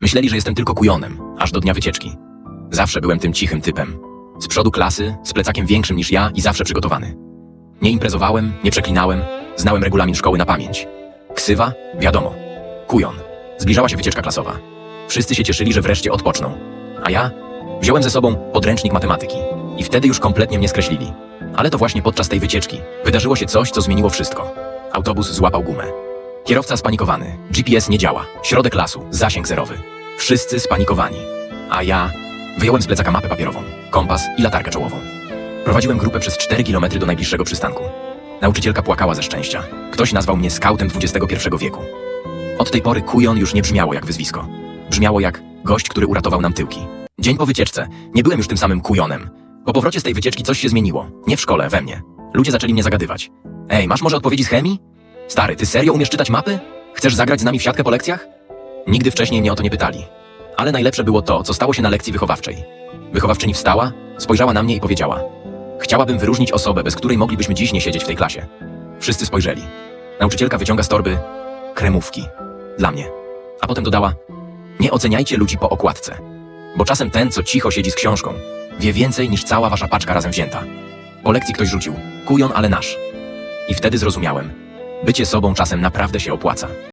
Myśleli, że jestem tylko kujonem, aż do dnia wycieczki. Zawsze byłem tym cichym typem. Z przodu klasy, z plecakiem większym niż ja i zawsze przygotowany. Nie imprezowałem, nie przeklinałem, znałem regulamin szkoły na pamięć. Ksywa? Wiadomo. Kujon. Zbliżała się wycieczka klasowa. Wszyscy się cieszyli, że wreszcie odpoczną. A ja wziąłem ze sobą podręcznik matematyki. I wtedy już kompletnie mnie skreślili. Ale to właśnie podczas tej wycieczki wydarzyło się coś, co zmieniło wszystko. Autobus złapał gumę. Kierowca spanikowany. GPS nie działa. Środek lasu. Zasięg zerowy. Wszyscy spanikowani. A ja wyjąłem z plecaka mapę papierową, kompas i latarkę czołową. Prowadziłem grupę przez 4 km do najbliższego przystanku. Nauczycielka płakała ze szczęścia. Ktoś nazwał mnie skautem XXI wieku. Od tej pory kujon już nie brzmiało jak wyzwisko. Brzmiało jak gość, który uratował nam tyłki. Dzień po wycieczce nie byłem już tym samym kujonem. Po powrocie z tej wycieczki coś się zmieniło. Nie w szkole, we mnie. Ludzie zaczęli mnie zagadywać. Ej, masz może odpowiedzi z chemii? Stary, ty serio umiesz czytać mapy? Chcesz zagrać z nami w siatkę po lekcjach? Nigdy wcześniej mnie o to nie pytali. Ale najlepsze było to, co stało się na lekcji wychowawczej. Wychowawczyni wstała, spojrzała na mnie i powiedziała: Chciałabym wyróżnić osobę, bez której moglibyśmy dziś nie siedzieć w tej klasie. Wszyscy spojrzeli. Nauczycielka wyciąga z torby kremówki. Dla mnie. A potem dodała: Nie oceniajcie ludzi po okładce. Bo czasem ten, co cicho siedzi z książką, wie więcej niż cała wasza paczka razem wzięta. Po lekcji ktoś rzucił: Kujon, ale nasz. I wtedy zrozumiałem: bycie sobą czasem naprawdę się opłaca.